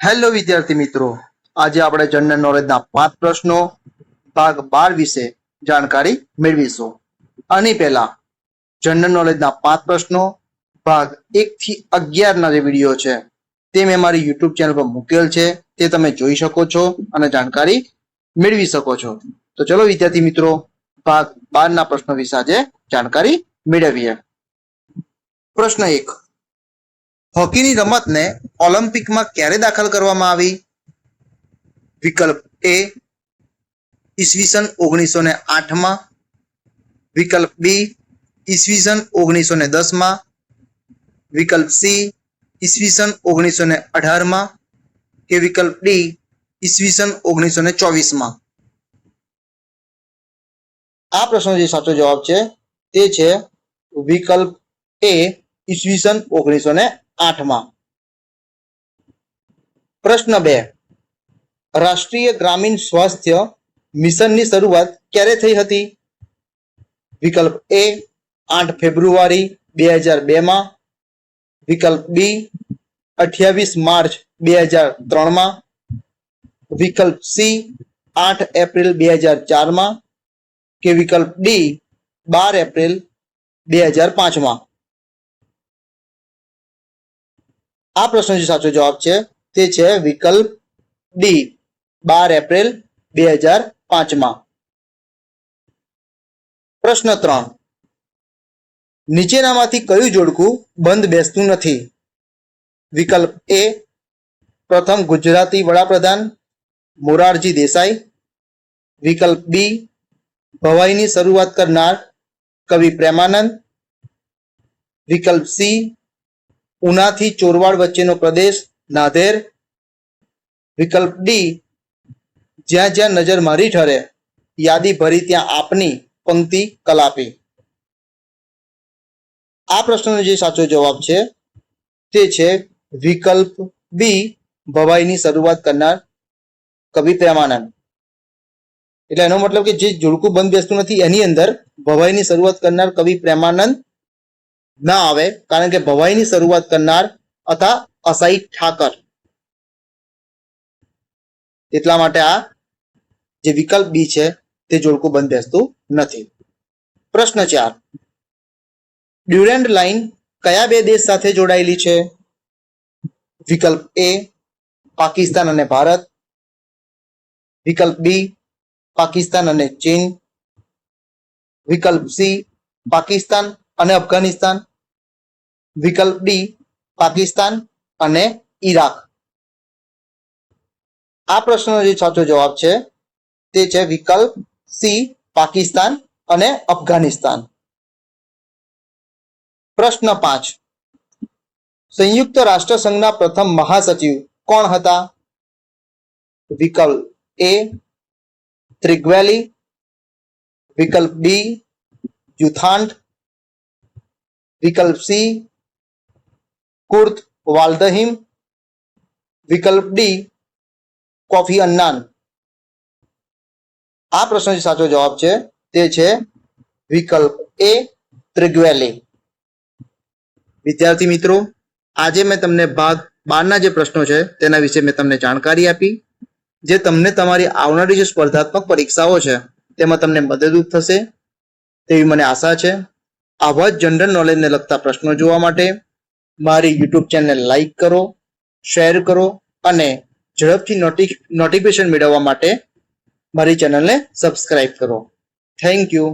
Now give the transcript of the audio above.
Hello વિદ્યાર્થી મિત્રો. આજે આપણે જનરલ નોલેજના પાંચ પ્રશ્નો, ભાગ બાર વિશે જાણકારી મેળવીશું. આની પહેલા જનરલ નોલેજના પાંચ પ્રશ્નો, ભાગ એક થી અગિયારના જે વીડિયો છે, તે મેં મારી યુટ્યુબ ચેનલ પર મૂકેલ છે. તે તમે જોઈ શકો છો અને જાણકારી મેળવી શકો છો. તો ચલો વિદ્યાર્થી મિત્રો, ભાગ બારના પ્રશ્નો વિશે આજે જાણકારી મેળવીએ. પ્રશ્ન એક હોકીની રમતને ઓલિમ્પિકમાં ક્યારે દાખલ કરવામાં આવી? વિકલ્પ એ ઈસવીસન ઓગણીસો ને આઠમાં. વિકલ્પ બી ઈસવીસન ઓગણીસો ને દસમાં. વિકલ્પ સી ઈસવીસન ઓગણીસો ને અઢારમાં. કે વિકલ્પ ડી ઈસવીસન ઓગણીસો ને ચોવીસમાં. આ પ્રશ્નનો જે સાચો જવાબ છે તે છે વિકલ્પ એ ઈસવીસન ઓગણીસો ને આઠમાં. પ્રશ્ન બે. રાષ્ટ્રીય ગ્રામીણ સ્વાસ્થ્ય મિશનની શરૂઆત ક્યારે થઈ હતી? વિકલ્પ એ, આઠ ફેબ્રુઆરી બે હજાર બેમાં. વિકલ્પ બી, અઠ્યાવીસ માર્ચ બે હજાર ત્રણમાં. વિકલ્પ સી, આઠ એપ્રિલ બે હજાર ચારમાં. કે વિકલ્પ ડી, બાર એપ્રિલ બે હજાર પાંચમાં. આ પ્રશ્નનો જે સાચો જવાબ છે તે છે વિકલ્પ ડી, બાર એપ્રિલ બે હજાર પાંચમાં પ્રશ્ન ત્રણ. નીચેનામાંથી કયું જોડકું બંધ બેસતું નથી? વિકલ્પ એ, પ્રથમ ગુજરાતી વડાપ્રધાન મોરારજી દેસાઈ. વિકલ્પ બી, ભવાઈની શરૂઆત કરનાર કવિ પ્રેમાનંદ. વિકલ્પ સી ઉનાથી ચોરવાડ વચ્ચેનો પ્રદેશ, નાધેર, વિકલ્પ ડી, જ્યાં જ્યાં નજર મારી ઠરે, યાદી ભરી ત્યાં આપની પંક્તિ કલાપી. આ પ્રશ્નનો જે સાચો જવાબ છે તે છે વિકલ્પ બી, ભવાઈની શરૂઆત કરનાર કવિ પ્રેમાનંદ. એટલે એનો મતલબ કે જે જોડકું બંધ બેસતું નથી, એની અંદર ભવાઈની શરૂઆત કરનાર કવિ પ્રેમાનંદ ના આવે, કારણ કે ભવાઈની શરૂઆત કરનાર હતા અસાઈ ઠાકર. એટલા માટે આ જે વિકલ્પ બી છે, તે જોડકું બંધ બેસતું નથી. પ્રશ્ન ચાર. ડ્યુરેન્ડ લાઇન કયા બે દેશ સાથે જોડાયેલી છે? વિકલ્પ એ, પાકિસ્તાન અને ભારત. વિકલ્પ બી, પાકિસ્તાન અને ચીન. વિકલ્પ સી, પાકિસ્તાન અને અફઘાનિસ્તાન. વિકલ્પ ડી પાકિસ્તાન અને ઈરાક. આ પ્રશ્નનો જે સાચો જવાબ છે, તે છે વિકલ્પ સી પાકિસ્તાન અને અફઘાનિસ્તાન. પ્રશ્ન પાંચ. સંયુક્ત રાષ્ટ્ર સંઘના પ્રથમ મહાસચિવ કોણ હતા? વિકલ્પ એ ત્રિગ્વેલી. વિકલ્પ બી યુથાન્ડ વિકલ્પ સી કુર્ત વાલ્દહિમ વિકલ્પ ડી કોફી અન્નાન. આ પ્રશ્નનો સાચો જવાબ છે તે છે વિકલ્પ એ ત્રિગ્વેલી. વિદ્યાર્થી મિત્રો, આજે મેં તમને ભાગ બારના જે પ્રશ્નો છે તેના વિશે મેં તમને જાણકારી આપી, જે તમને તમારી આવનારી જે સ્પર્ધાત્મક પરીક્ષાઓ છે તેમાં તમને મદદરૂપ થશે તેવી મને આશા છે. આવા જ જનરલ નોલેજને લગતા પ્રશ્નો જોવા માટે મારી યુટ્યુબ ચેનલ લાઈક કરો શેર કરો અને ઝડપથી નોટિ નોટિફિકેશન મેળવવા માટે મારી ચેનલને સબસ્ક્રાઈબ કરો. Thank you